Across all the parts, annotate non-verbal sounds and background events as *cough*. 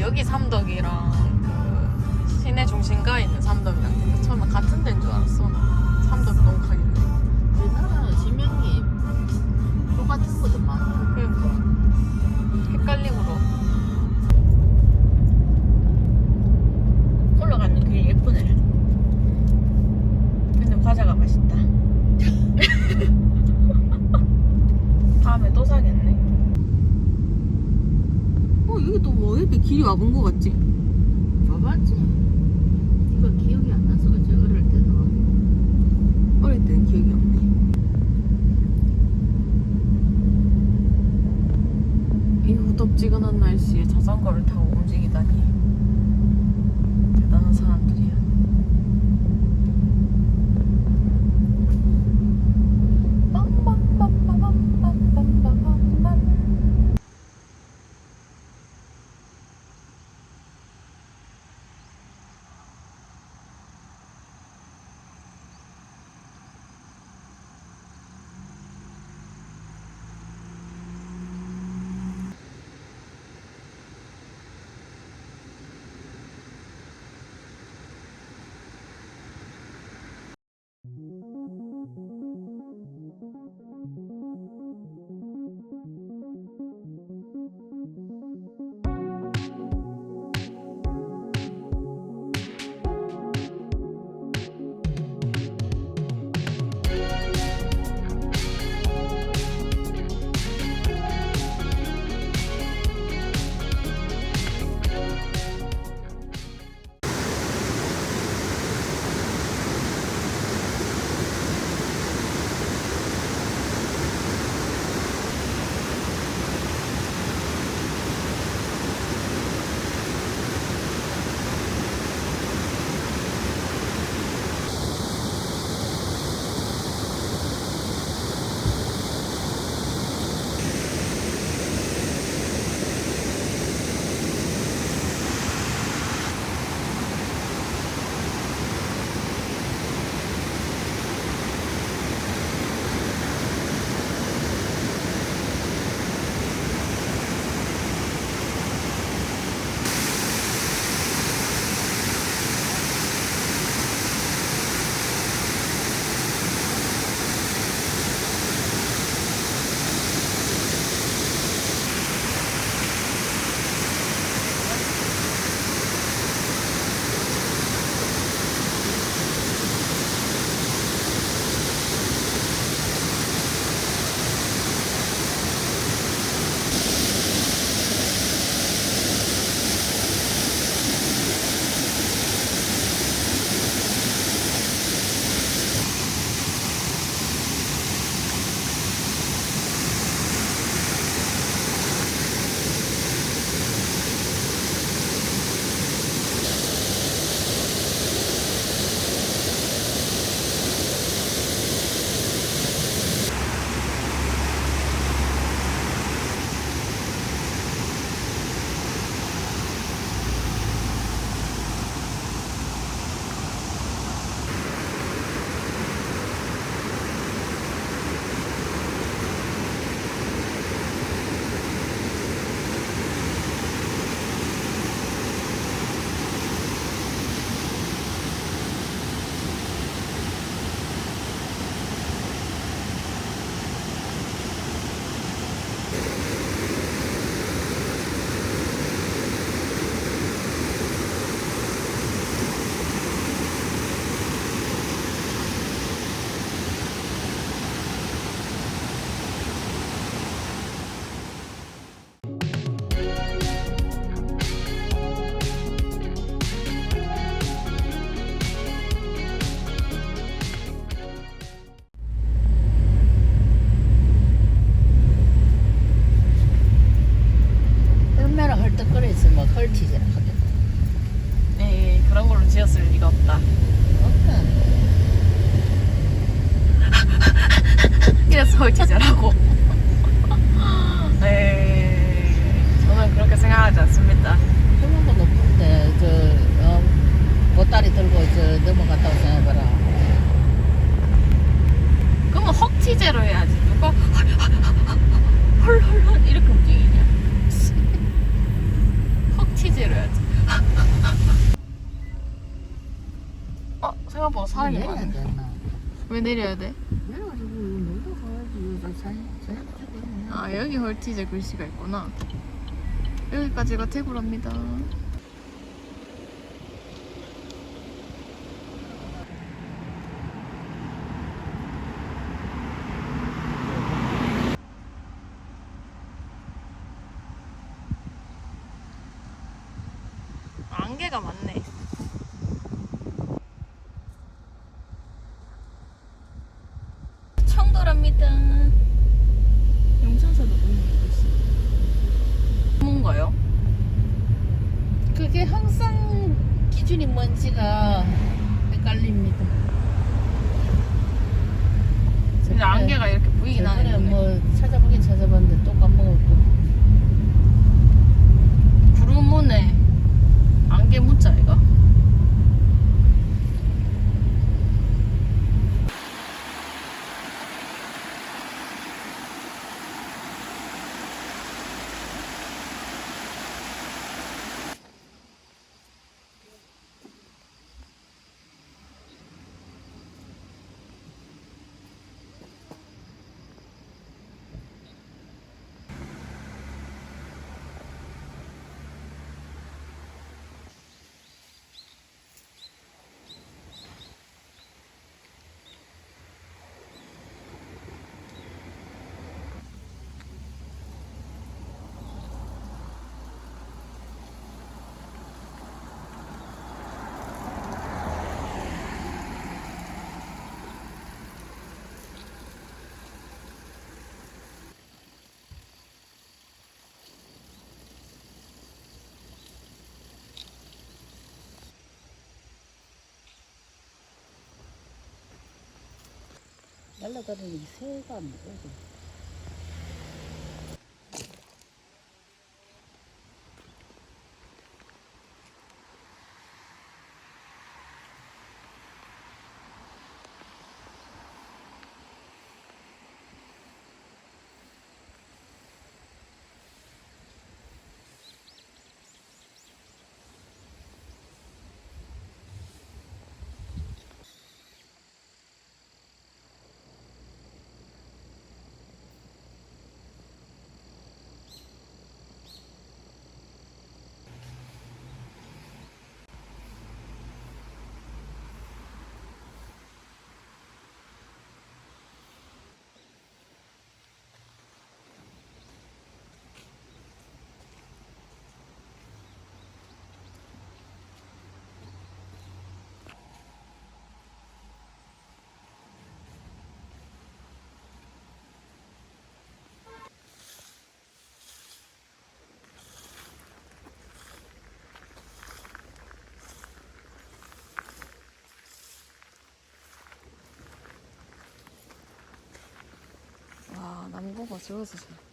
여기 삼덕이랑 그 시내 중심가에 있는 삼덕이랑 되게 처음에 같은 데인 줄 알았어. 삼덕 너무 가겠네. 우리나라 지명이 똑같은 것도 많고 그러니까 헷갈리고 올라가는 길 예쁘네. 근데 과자가 맛있다. *laughs* 다음에 또 사겠네. 어 여기 또뭐 이렇게 길이 와본 거 같지? 봐봤지? 이거 기억이 안 나서 그지 어릴 때도. 어릴 때는 기억이 없네. 이 후덥지근한 날씨에 자전거를 타고 움직이다니 걸치자라고. *laughs* 네, 저는 그렇게 생각하지 않습니다. 수능도 높은데 저 어, 보따리 들고 저 넘어갔다고 생각해라. 그러면 헉치제로 해야지. 누가 헐헐헐 이렇게 움직이냐? *laughs* 헉치제로 해야지. *laughs* 어, 생각보다 사람이 많네. 왜 내려야 돼? 아 여기 헐티제 글씨가 있구나. 여기까지가 태구랍니다. 안개가 많네. 청도랍니다 용산사도 보이는 거 있어 뭔가요? 그게 항상 기준이 뭔지가 헷갈립니다. 근데 안개가 이렇게 보이긴 하는데 뭐 찾아보긴 찾아봤는데 또 까먹었고. 구름문에 안개 문자 이가 날라다니는 이 새가 뭐지? 지워서 잘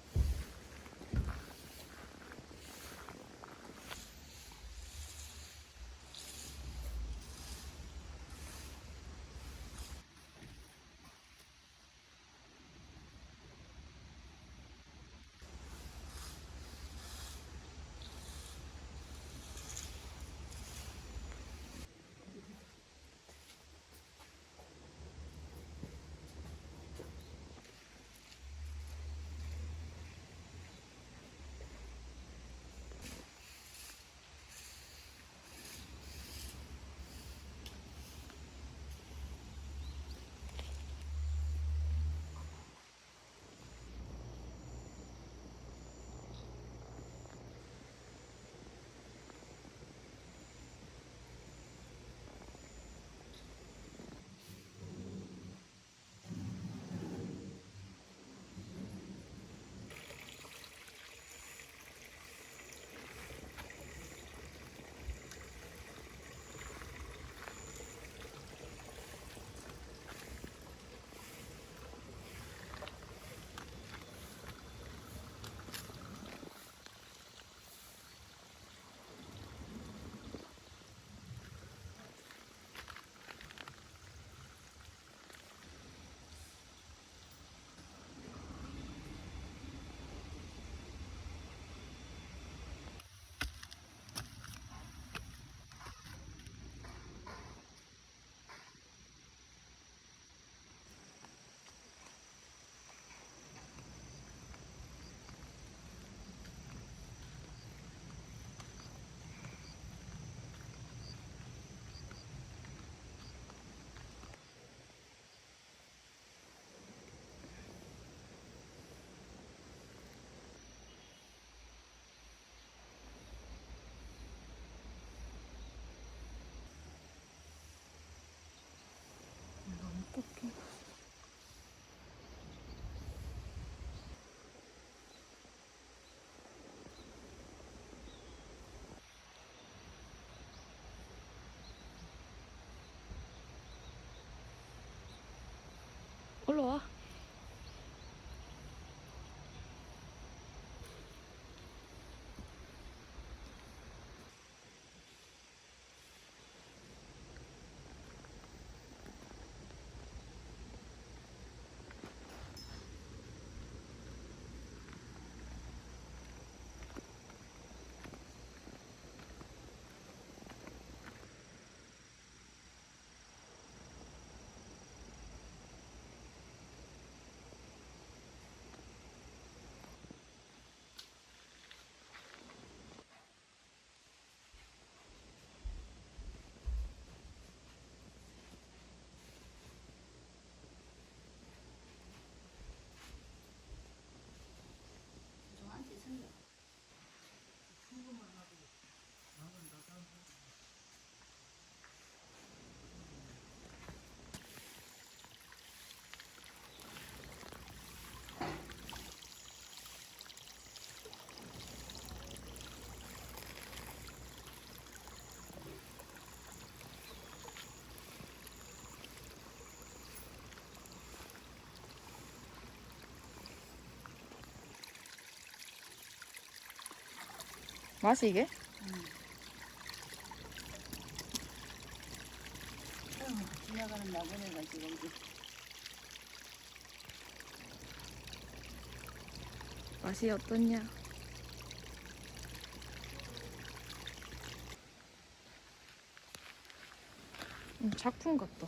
罗。 맛이 이게? 지나가는 나그네가 지금 맛이 어떻냐? 음, 작품 같다.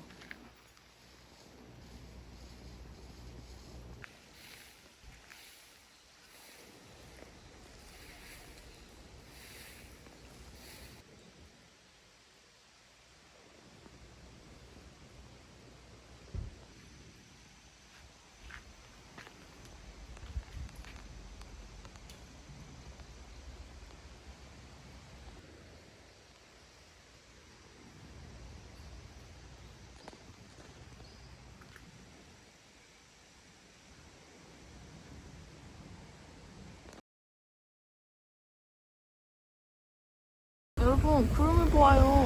구름을 보아요.